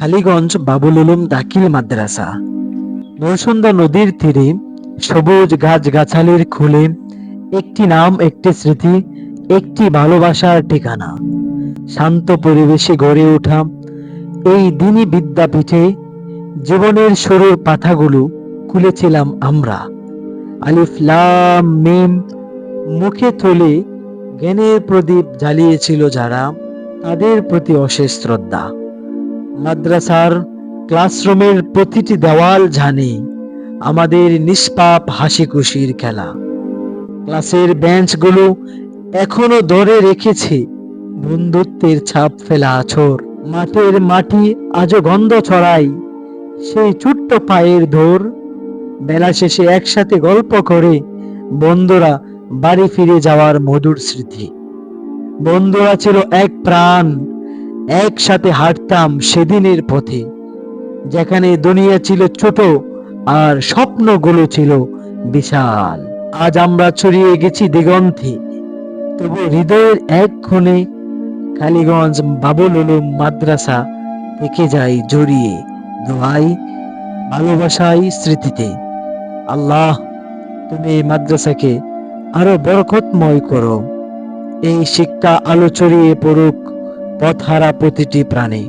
কালীগঞ্জ বাবুল উলুম দাখিল মাদ্রাসা। নরসুন্দা নদীর তীরে সবুজ গাছ গাছালির খুলে একটি নাম, একটি স্মৃতি, একটি ভালোবাসার ঠিকানা। শান্ত পরিবেশে গড়ে ওঠা এই দিনী বিদ্যাপীঠে জীবনের শুরুর পাতাগুলো খুলেছিলাম আমরা। আলিফ, লাম, মিম মুখে তুলে জ্ঞানের প্রদীপ জ্বালিয়েছিল যারা তাদের প্রতি অশেষ শ্রদ্ধা। মাদ্রাসার ক্লাসরুমের প্রতিটি দেওয়াল জানে আমাদের নিষ্পাপ হাসি খুশির খেলা। ক্লাসের বেঞ্চগুলো এখনও ধরে রেখেছে, বন্ধুত্বের ছাপ ফেলা আছর। মাঠের মাটি আজও গন্ধ ছড়াই সেই ছোট্ট পায়ের ধর। বেলা শেষে একসাথে গল্প করে, বন্ধুরা বাড়ি ফিরে যাওয়ার মধুর স্মৃতি। বন্ধুরা ছিল এক প্রাণ একসাথে হাঁটতাম সেদিনের পথে। যেখানে দুনিয়া ছিল ছোট আর স্বপ্নগুলো ছিল বিশাল। আজ আমরা ছড়িয়ে গেছি দিগন্তে। তবু হৃদয়ের এক কোণে কালীগঞ্জ বাবুল মাদ্রাসা থেকে যায় জড়িয়ে দোয়াই ভালোবাসাই স্মৃতিতে। আল্লাহ, তুমি এই মাদ্রাসাকে আরও বরকতময় করো। এই শিক্ষা আলো ছড়িয়ে পড়ুক পথহারা প্রতিটি প্রাণী।